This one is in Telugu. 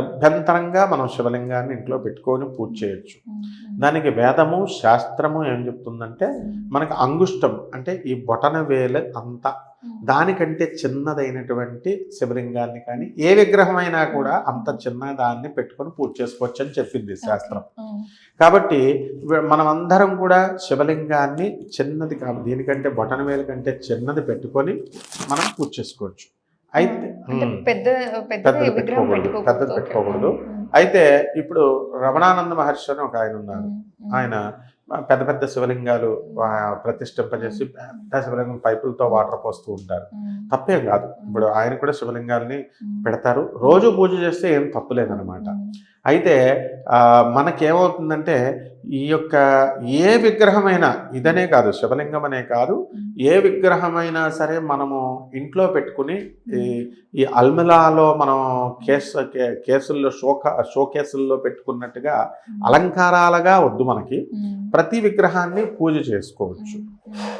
అభ్యంతరంగా మనం శివలింగాన్ని ఇంట్లో పెట్టుకొని పూజ చేయొచ్చు. దానికి వేదము శాస్త్రము ఏం చెప్తుందంటే మనకి అంగుష్టం అంటే ఈ బొటన వేలు అంత. దానికంటే చిన్నదైనటువంటి శివలింగాన్ని కానీ ఏ విగ్రహమైనా కూడా అంత చిన్న దాన్ని పెట్టుకొని పూజ చేసుకోవచ్చు అని చెప్పింది శాస్త్రం. కాబట్టి మనమందరం కూడా శివలింగాన్ని చిన్నది కాదు దీనికంటే బొటన వేలు కంటే చిన్నది పెట్టుకొని మనం పూజ చేసుకోవచ్చు. అయితే. పెద్ద పెద్ద పెద్దది పెట్టుకోకూడదు. పెద్దది. పెట్టుకోకూడదు. అయితే ఇప్పుడు రమణానంద మహర్షి అని ఒక ఆయన ఉన్నారు ఆయన పెద్ద పెద్ద శివలింగాలు ప్రతిష్ఠింపజేసి పెద్ద శివలింగం పైపులతో వాటర్ పోస్తూ ఉంటారు. తప్పేం కాదు. ఇప్పుడు ఆయన కూడా శివలింగాల్ని పెడతారు. రోజు పూజ చేస్తే ఏం తప్పు లేదనమాట ఉమ్, అయితే మనకేమవుతుందంటే ఈ యొక్క ఏ విగ్రహమైనా ఇదనే కాదు శివలింగం అనే కాదు ఏ విగ్రహమైనా సరే మనము ఇంట్లో పెట్టుకుని ఈ ఈ అల్మిలాలో మనం కేసు కేసుల్లో షోక షో కేసుల్లో పెట్టుకున్నట్టుగా అలంకారాలుగా వద్దు మనకి. ప్రతి విగ్రహాన్ని పూజ చేసుకోవచ్చు ఉమ్, ఉమ్.